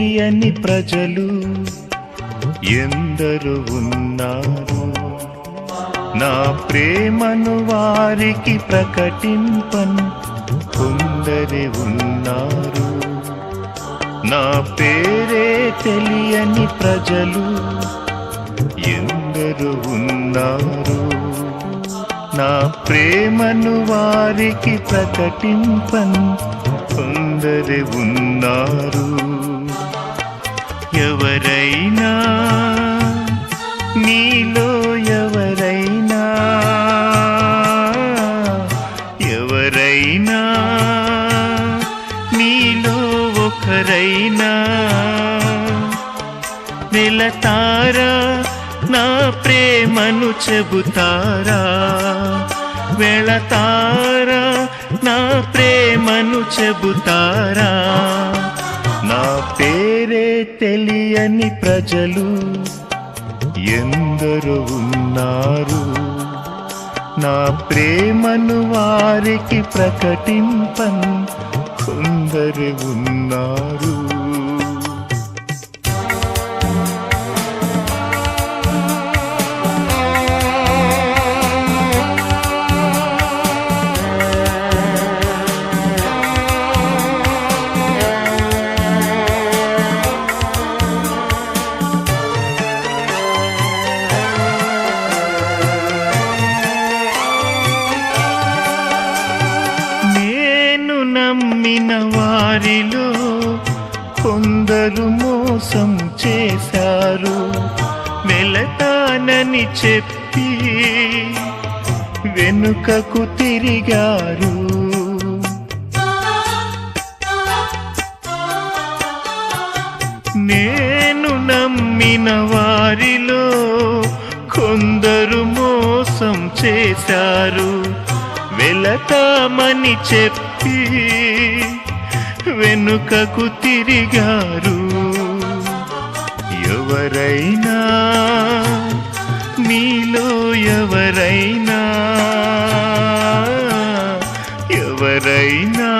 తెలియని ప్రజలు ఎందరు ఉన్నారు. నా ప్రేమను వారికి ప్రకటింపన్ కొందరి ఉన్నారు. నా పేరే తెలియని ప్రజలు ఎందరు ఉన్నారు. నా ప్రేమను వారికి ప్రకటింపన్ కొందరి ఉన్నారు. ఎవరైనా నీలో ఎవరైనా ఎవరైనా నీలో ఒకరైనా నిలతారా నా ప్రేమను చెబుతారా? వెళతారా నా ప్రేమను చెబుతారా? నా పేరే తెలియని ప్రజలు ఎందరు ఉన్నారు. నా ప్రేమను వారికి ప్రకటింపన్ కొందరు ఉన్నారు. మోసం చేశారు. వెళతానని చెప్పి వెనుకకు తిరిగారు. నేను నమ్మిన వారిలో కొందరు మోసం చేశారు. వెళతామని చెప్పి వెనుకకు తిరిగారు. ఎవరైనా మీలో ఎవరైనా ఎవరైనా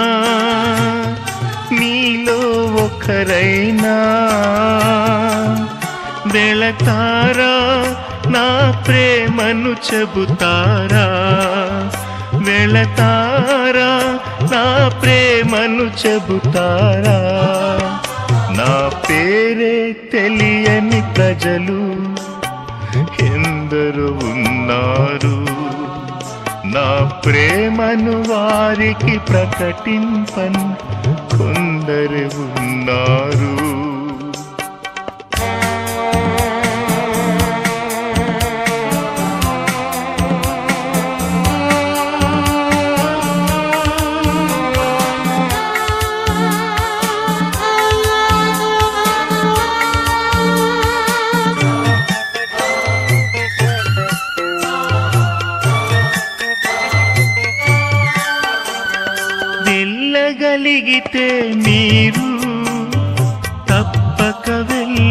మీలో ఒకరైనా వెళతారా నా ప్రేమను చెబుతారా? వెళతారా నా ప్రేమను చెబుతారా? నా పేరే తెలి ప్రజలు ఎందరు ఉన్నారు. నా ప్రేమను వారికి ప్రకటింపన్ కొందరు ఉన్నారు.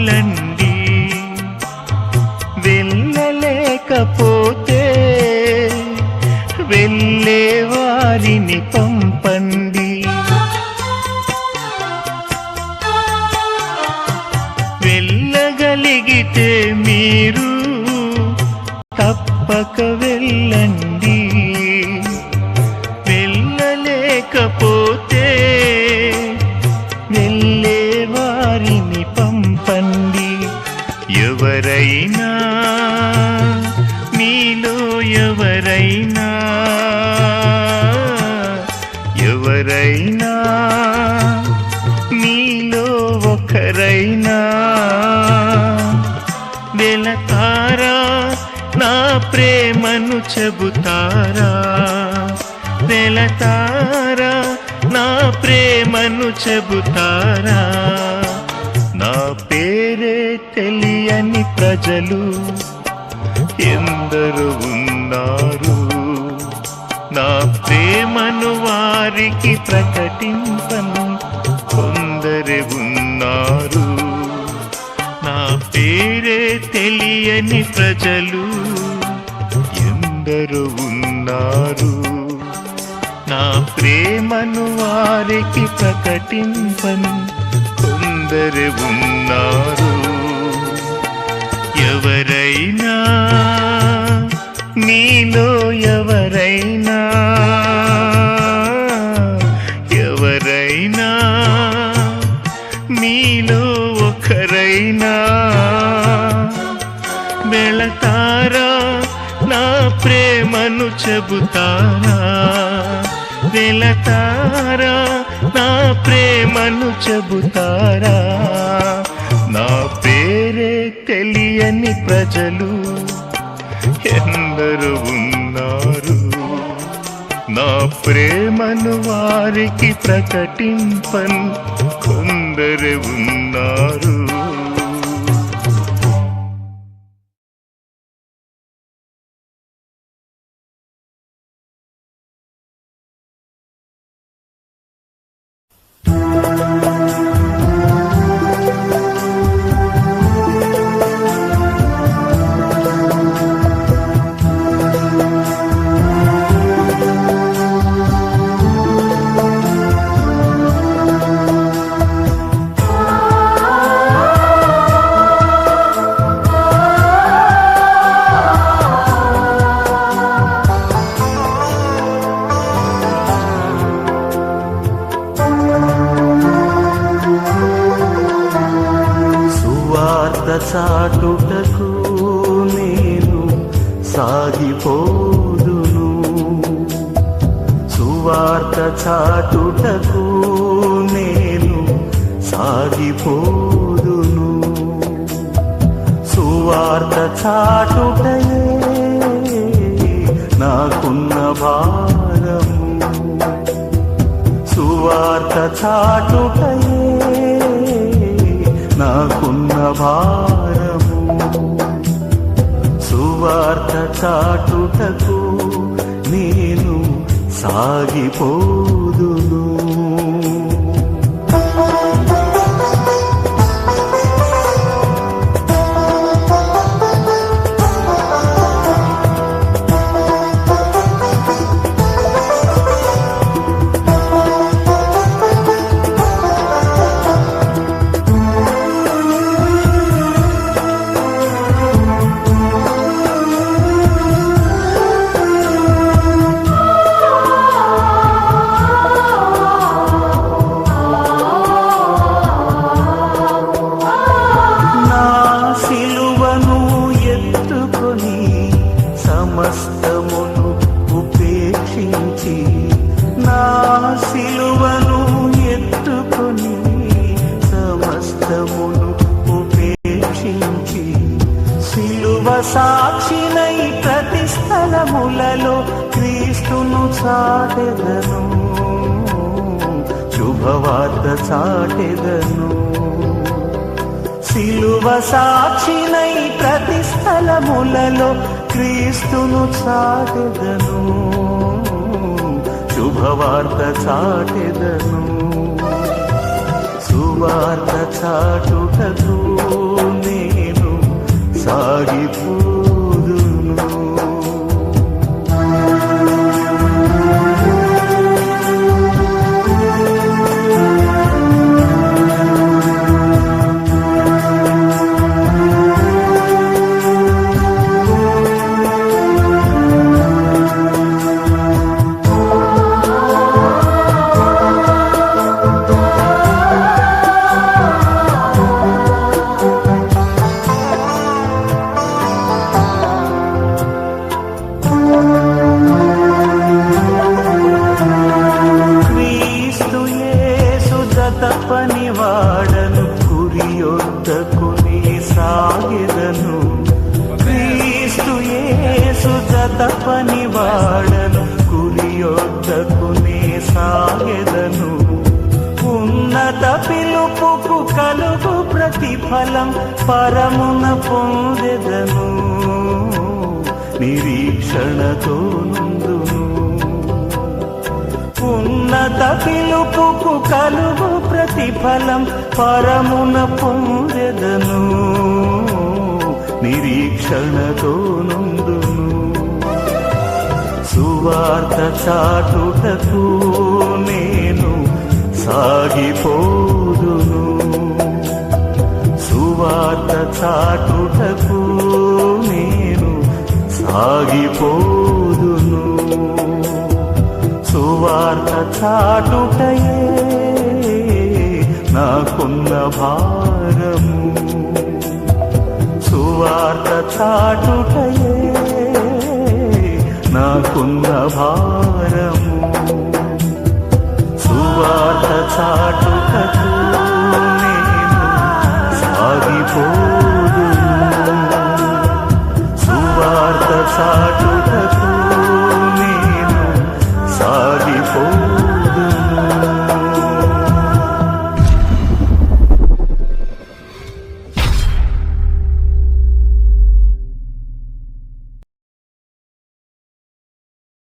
వెళ్ళండి. వెళ్ళలేకపోతే వెళ్ళే వారిని పంపండి. వెళ్ళగలిగితే మీరు తప్పక వెళ్ళండి. వెళ్ళలేకపోతే ఎవరైనా మీలో ఎవరైనా ఎవరైనా మీలో ఒకరైనా వెళతారా? నా ప్రేమను చెబుతారా? వెళతారా? నా ప్రేమను చెబుతారా? నా పేరే తెలియని ప్రజలు ఎందరు ఉన్నారు. నా ప్రేమను వారికి ప్రకటింపను కొందరు ఉన్నారు. నా పేరే తెలియని ప్రజలు ఎందరు ఉన్నారు. నా ప్రేమను వారికి ప్రకటింపను కొందరు ఉన్నారు. ఎవరైనా మీలో ఎవరైనా ఎవరైనా మీలో ఒకరైనా వెళతారా నా ప్రేమను చెబుతారా వెళతారా నా ప్రేమను చెబుతారా? నా పేరే తెలియని ప్రజలు ఎందరు ఉన్నారు. నా ప్రేమను వారికి ప్రకటింపన్ కొందరు ఉన్నారు. చాటుటకు నేను సాగిపోదును. సువార్త చాటుటయే నాకున్న భారము. సువార్త చాటుటయే నాకున్న భారము. సువార్త చాటుటకు సాగిపోదును. సాక్షినై ప్రతి స్థలములలో క్రీస్తును చాటెదను. శుభవార్త చాటెదను. సిలువ సాక్షినై ప్రతి స్థలములలో క్రీస్తును చాటెదను. శుభవార్త చాటెదను. సువార్త చాటుటకు నేను సాగిపో పిలుపుకు కలుగు ప్రతిఫలం పరమున పొందెదను. నిరీక్షణతో నుందును ఉన్నత పిలుపుకు కలుగు ప్రతిఫలం పరమున పొందెదను. నిరీక్షణతో నుందును సువార్త చాటుటకు నేను సాగిపో సాగిపోదును సువార్త చాటుటకు నేను సాగిపోదును. సువార్త చాటుటయే నాకున్న భారము. సువార్త చాటుటయే నాకున్న భారము. సువార్త చాటుటకు